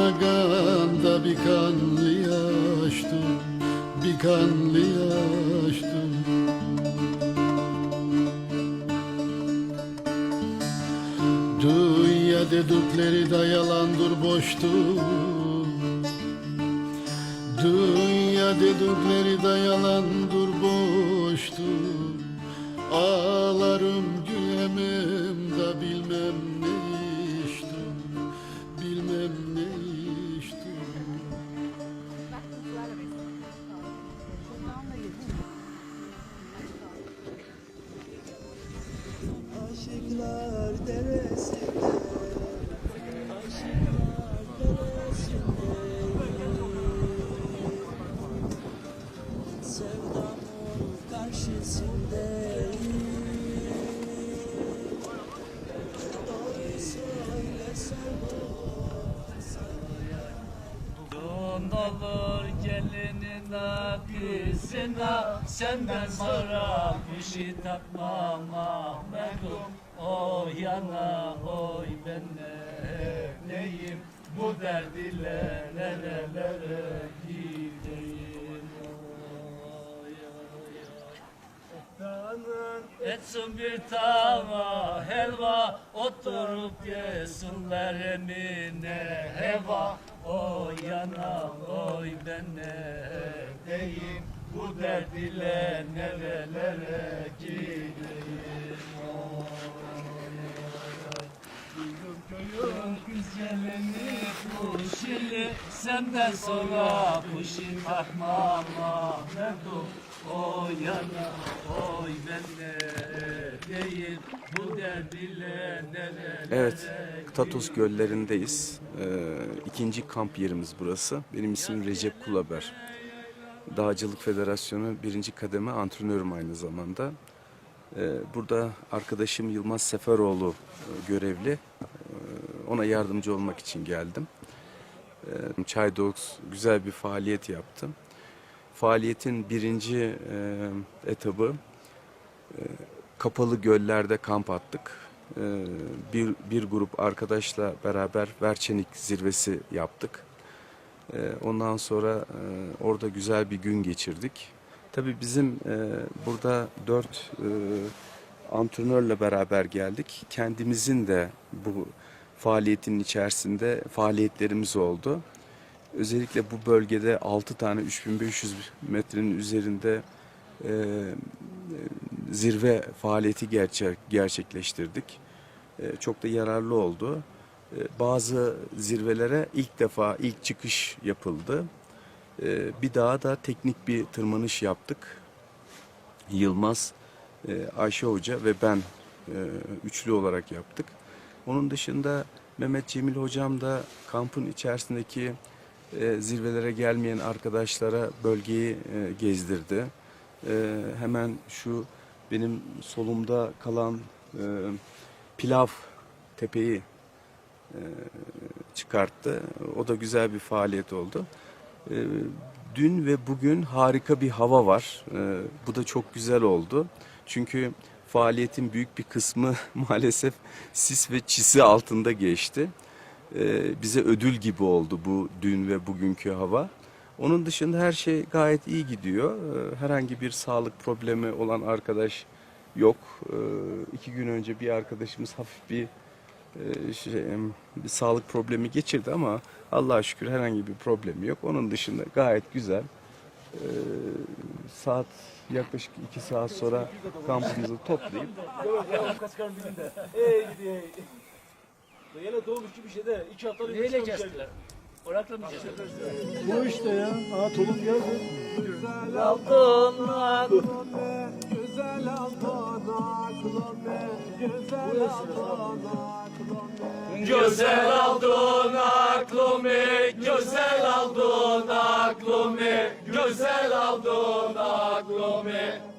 Da bir kanlı yaştır Bir kanlı yaştır Dünya dedikleri da yalandır boştur Dünya dedikleri da yalandır boştur Ağlarım gülemem da bilmem kızına Senden sonra bir şey takmam. Ahmet'im O yana oy ben ne neyim? Bu derd ile nerelere gideyim? Etsin bir tava helva Oturup yesinler emine. Heva O yana oy ben ne deyim Bu derd ile nerelere gideyim. Oy. Köyün güzelini bu şili Senden sonra bu şi takmam Oy yana oy benle değil Bu derdiyle nerelere Evet, Tatos Gölleri'ndeyiz. Ee, ikinci kamp yerimiz burası. Benim ismim Recep Kulaber. Dağcılık Federasyonu birinci kademe antrenörüm aynı zamanda. Ee, burada arkadaşım Yılmaz Seferoğlu e, görevli. Ee, ona yardımcı olmak için geldim. Ee, Çay Dogs güzel bir faaliyet yaptım. Faaliyetin birinci e, etabı e, kapalı göllerde kamp attık. Ee, bir, bir grup arkadaşla beraber Verçenik zirvesi yaptık. Ee, ondan sonra e, orada güzel bir gün geçirdik. Tabii bizim e, burada dört e, antrenörle beraber geldik. Kendimizin de bu faaliyetin içerisinde faaliyetlerimiz oldu. Özellikle bu bölgede 6 tane 3500 metrenin üzerinde e, zirve faaliyeti gerçek, gerçekleştirdik. E, çok da yararlı oldu. E, bazı zirvelere ilk defa ilk çıkış yapıldı. E, bir daha da teknik bir tırmanış yaptık. Yılmaz, e, Ayşe Hoca ve ben e, üçlü olarak yaptık. Onun dışında Mehmet Cemil Hocam da kampın içerisindeki e, zirvelere gelmeyen arkadaşlara bölgeyi e, gezdirdi. E, hemen şu benim solumda kalan pilav tepeyi çıkarttı. O da güzel bir faaliyet oldu. Dün ve bugün harika bir hava var. Bu da çok güzel oldu. Çünkü faaliyetin büyük bir kısmı maalesef sis ve çisi altında geçti. E, bize ödül gibi oldu bu dün ve bugünkü hava. Onun dışında her şey gayet iyi gidiyor. E, herhangi bir sağlık problemi olan arkadaş yok. E, iki gün önce bir arkadaşımız hafif bir e, şey, bir sağlık problemi geçirdi ama Allah'a şükür herhangi bir problemi yok. Onun dışında gayet güzel. Saat yaklaşık iki saat sonra kampımızı toplayıp Yine doğmuşçu bir şey de iki bir Neyle kestiler? Orakla mı kestiler? Bu işte ya. Aa Tolun geldi. Güzel aldın aklım be Güzel aldın aklım be Güzel aldın aklımı, güzel aldın aklımı, güzel aldın aklımı.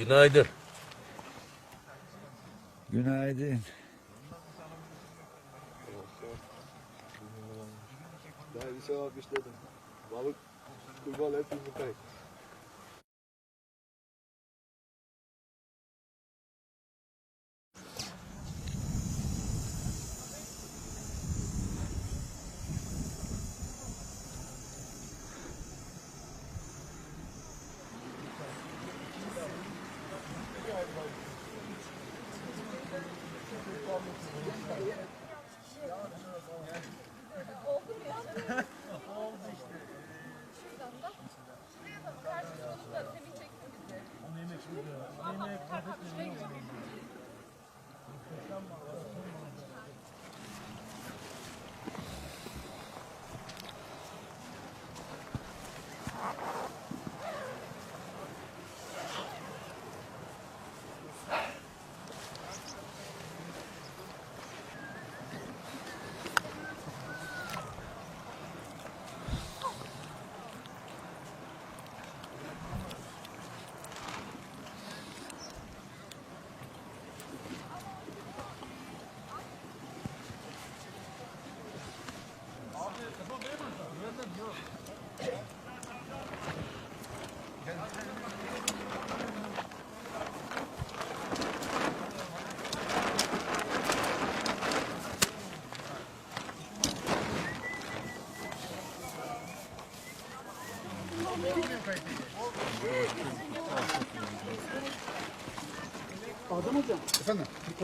Günaydın. Günaydın. Daha bir sevap işledim. Balık, kurban hep yumurtayı.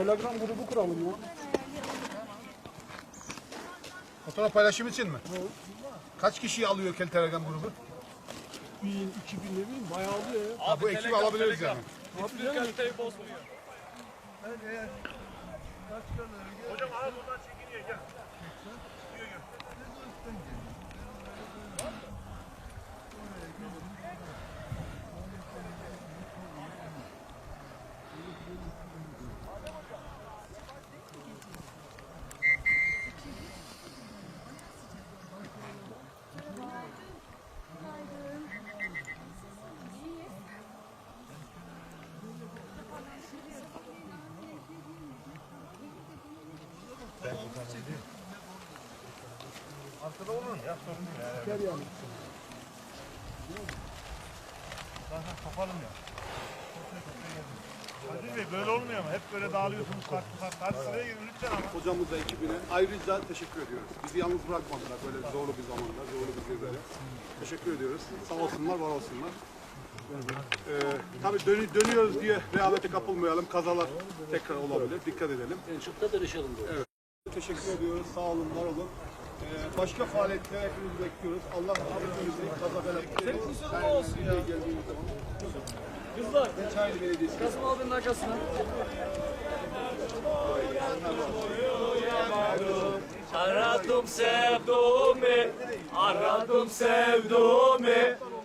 Telegram grubu kuralım ya. Fotoğraf paylaşım için mi? Kaç kişiyi alıyor Kel Telegram grubu? Bin, iki bin ne bileyim bayağı oluyor ya. Ha, bu ekibi alabiliriz yani. Ne yapacağız? Aziz Bey böyle olmuyor mu? Hep böyle dağılıyorsunuz farklı farklı. Hadi sıraya girin lütfen ama. Hocamıza, ekibine ayrıca teşekkür ediyoruz. Bizi yalnız bırakmadılar böyle zorlu bir zamanda, zorlu bir zirvede. Teşekkür ediyoruz. Sağ olsunlar, var olsunlar. Ee, tabii dönü- dönüyoruz diye rehavete kapılmayalım. Kazalar tekrar olabilir. Dikkat edelim. Çok da dönüşelim diyor. Teşekkür ediyoruz. Sağ olun, var olun. Ee, başka faaliyetlere hepinizi bekliyoruz. Allah hepinizi kaza bela olsun ya. Kızlar, Çaylı Belediyesi. Kasım abinin arkasına. Aradım sevduğumu, aradım sevduğumu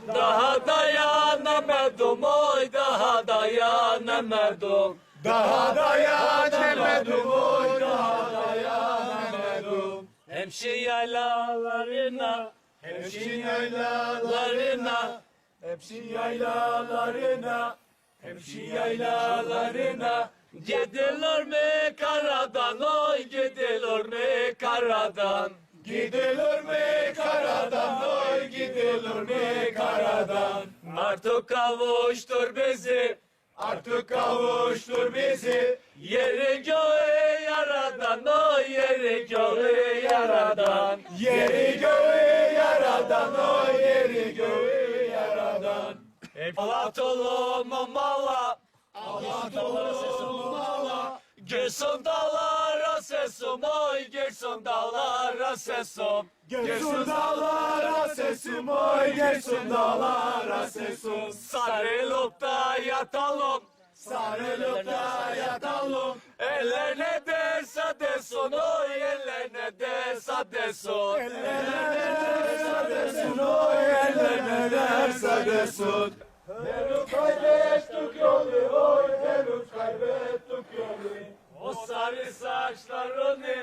Daha dayanamadım oy, daha dayanamadım Daha dayanamadım oy, daha dayanamadım Hemşi yaylalarına, hemşi yaylalarına Hemşi yaylalarına, hemşi yaylalarına Gidilir mi karadan? Oy gidilir mi karadan? Gidilir mi karadan? Oy gidilir mi karadan? Artık kavuştur bizi Artık kavuştur bizi. Yeri göğü yaradan oy yeri göğü yaradan. Yeri göğü yaradan oy yeri göğü yaradan. Allah tolu mala Allah tolu mala Girsin dağlara sesim oy girsin dağlara sesim Girsin dağlara sesim oy girsin dağlara sesim Sarılıp da yatalım Sarılıp da yatalım Eller ne derse desin oy eller ne derse desin Eller ne derse desin oy eller ne derse desin Henüz kaybettik yolu oy henüz kaybettik yolu O sarı saçlarını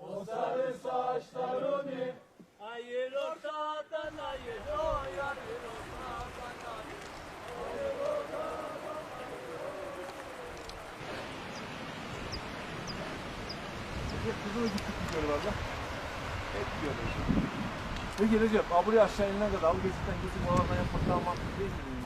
o sarı saçlarını Hayır ortadan hayır oy hayır ortadan hayır Ne geleceğim? Aa buraya aşağı inene kadar al gözünden gözüm oradan yapmak daha mantıklı değil mi?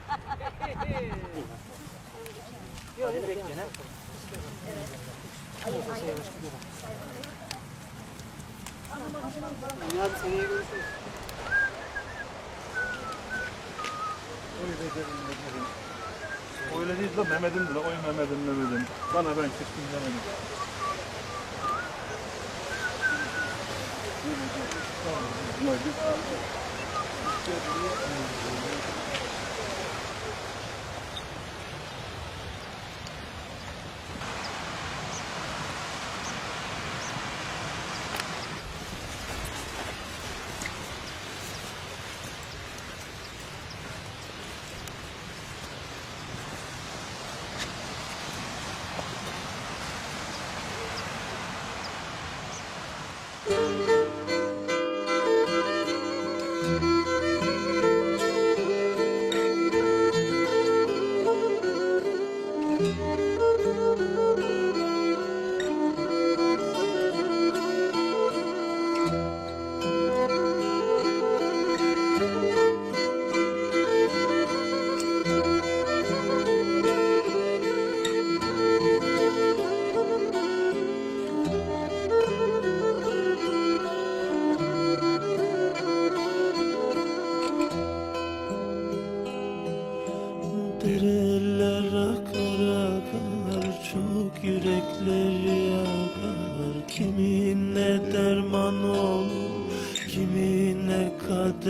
Hadi bekle ne? Dünya bir seneye görüşürüz. Oy becerim becerim. Öyle değil lan Mehmet'im de oy Mehmet'im Mehmet'im. Bana ben keskin demedim. Tamam.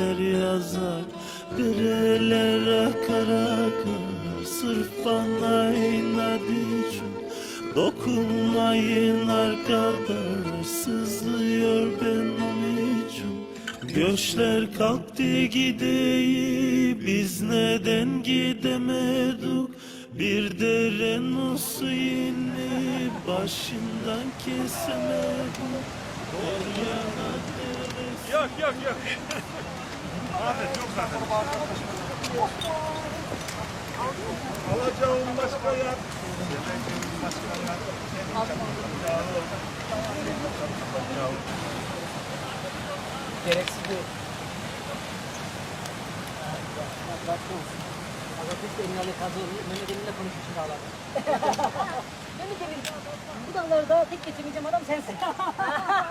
Kader yazar Dereler akar akar. Sırf bana inat için Dokunmayın arkadaş. Sızlıyor benim için. Göçler kalktı gideyi biz neden gidemedik? Bir deren suyunu başından kesemedik. Yok yok yok. Adet yok zaten. Alacağım başka yer. Başka yer. Gereksiz bir Azatist Eminali Kazı Mehmet Emin'le konuşmuşsun dağlarda. Mehmet Emin, bu dağlarda tek getirmeyeceğim adam sensin.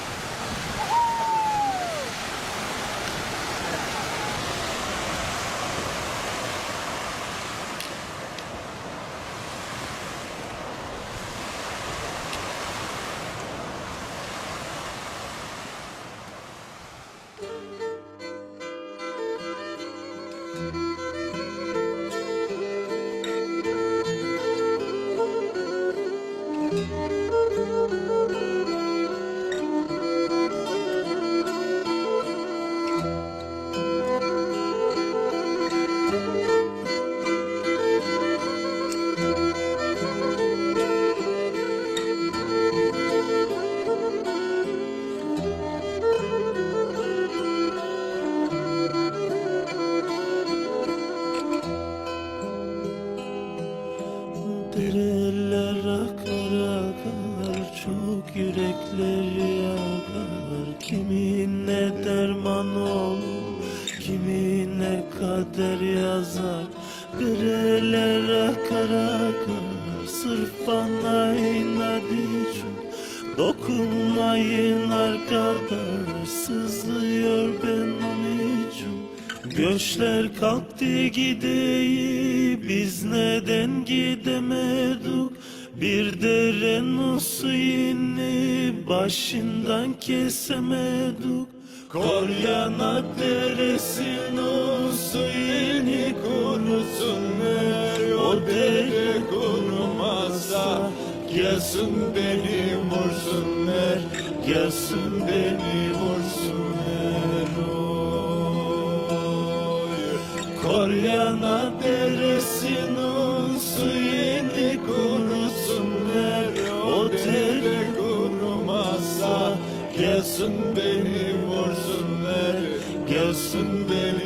Başından kesemedik Koryana deresinin suyunu kurusunlar O dere kurumazsa gelsin beni vursunlar Gelsin beni vursunlar oy Koryana deresinin gelsin beni vursunlar Gelsin beni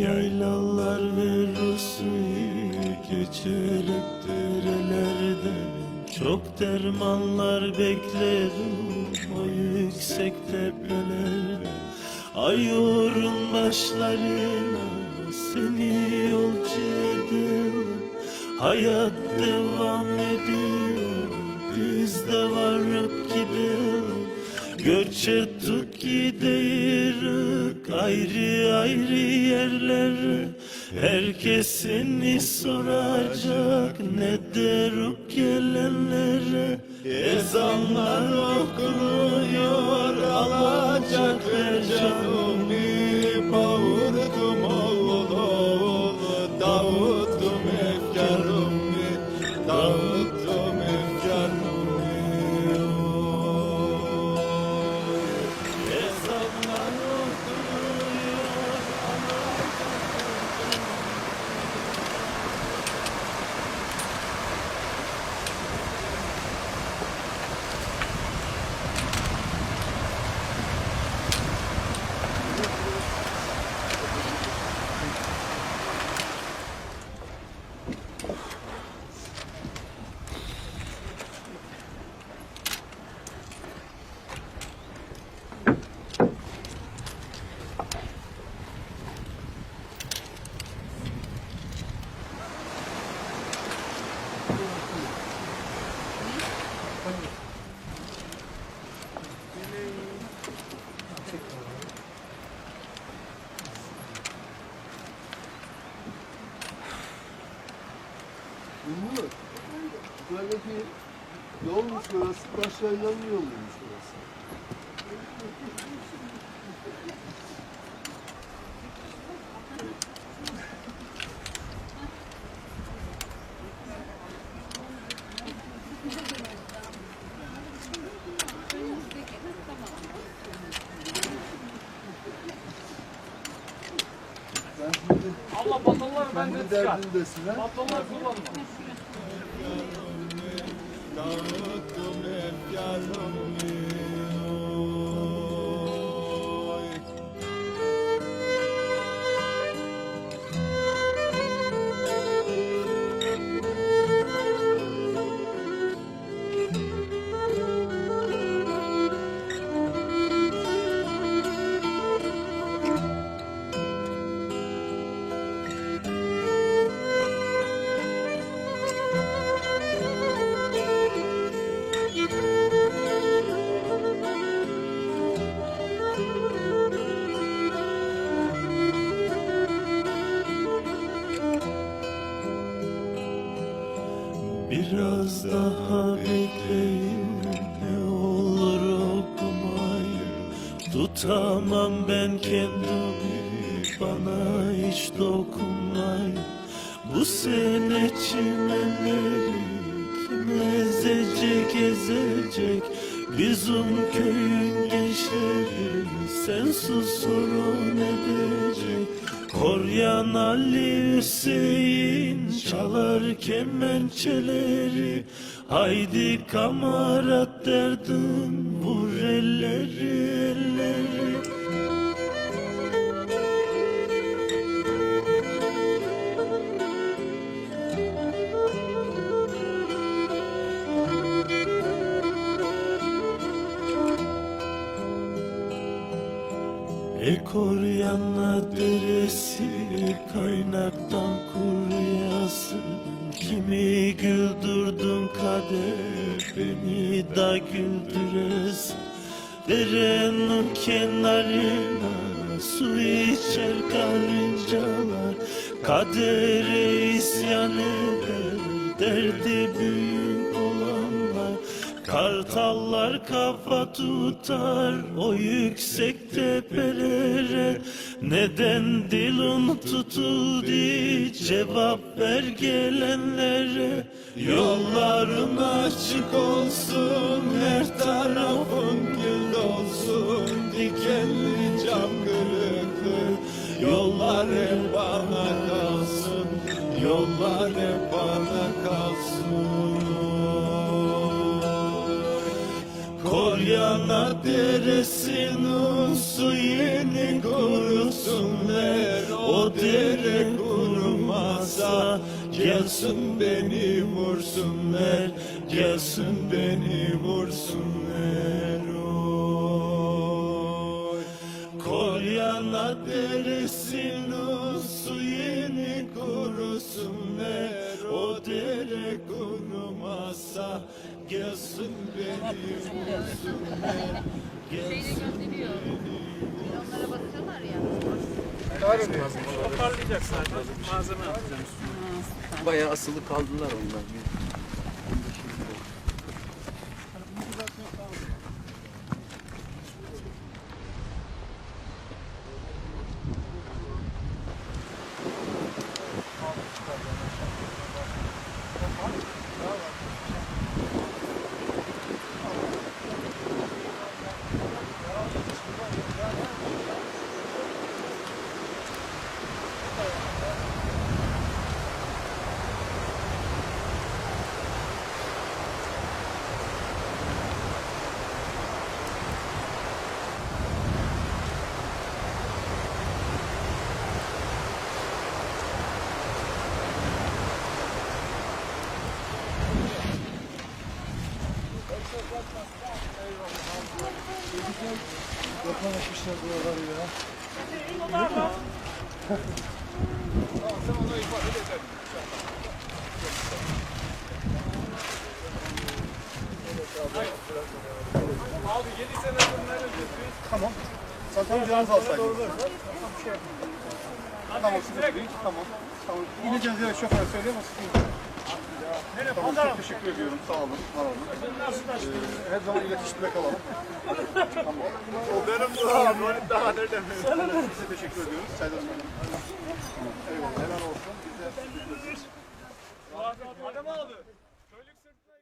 Yaylalar ve suyu geçerek derelerden Çok dermanlar beklerim o yüksek tepelerde. Ayurun başlarına seni yolcu ederim Hayat devam ediyor Biz de varıp gidiyor Göçe tut gidiyoruz Ayrı ayrı yerlere Herkes seni soracak Ne deruk gelenlere Ezanlar Umur, buradaki yolmuş burası, başlarından yolmuş burası. Sen şimdi Allah batonlar bende kendi çıkar. derdindesin ha? Batonlar kullanma. Dağıttım efkarımı çalar kemençeleri Haydi kamarat derdim vur elleri elleri. Ekor yana deresi kaynaktan kuruyası Kimi güldürdün kader beni da güldüresin Derenin kenarına su içer karıncalar Kadere isyan eder derdi Kartallar kafa tutar o yüksek tepelere. Neden dilin tutuldu cevap ver gelenlere. Yolların açık olsun her tarafın gül olsun. Dikenli cam kırıklı yollar hep bana kalsın. Yollar hep bana kalsın Koryana deresinin suyunu kurusunlar O dere kurumasa gelsin beni vursunlar Gelsin beni vursunlar oy. O suyunu Eğer o dere kurumasa Gelsin beni vursun Eğer Gelsin gönderiyor. Onlara bakıyorlar ya. Bayağı asılı kaldılar onlar. Yapmamışlar buraları ya. Tamam. Zaten canınızı alsaydınız. Tamam değil. Tamam. Tamam. İneceğiniz yere şoför değil. Tamam, çok teşekkür ediyorum. Sağ olun. Var olun. Ee, her zaman iletişimde kalalım. tamam. O benim bu. Daha nereden Size teşekkür ediyoruz. Saygılar sunarım. Eyvallah. Helal olsun. Bize... Adem abi.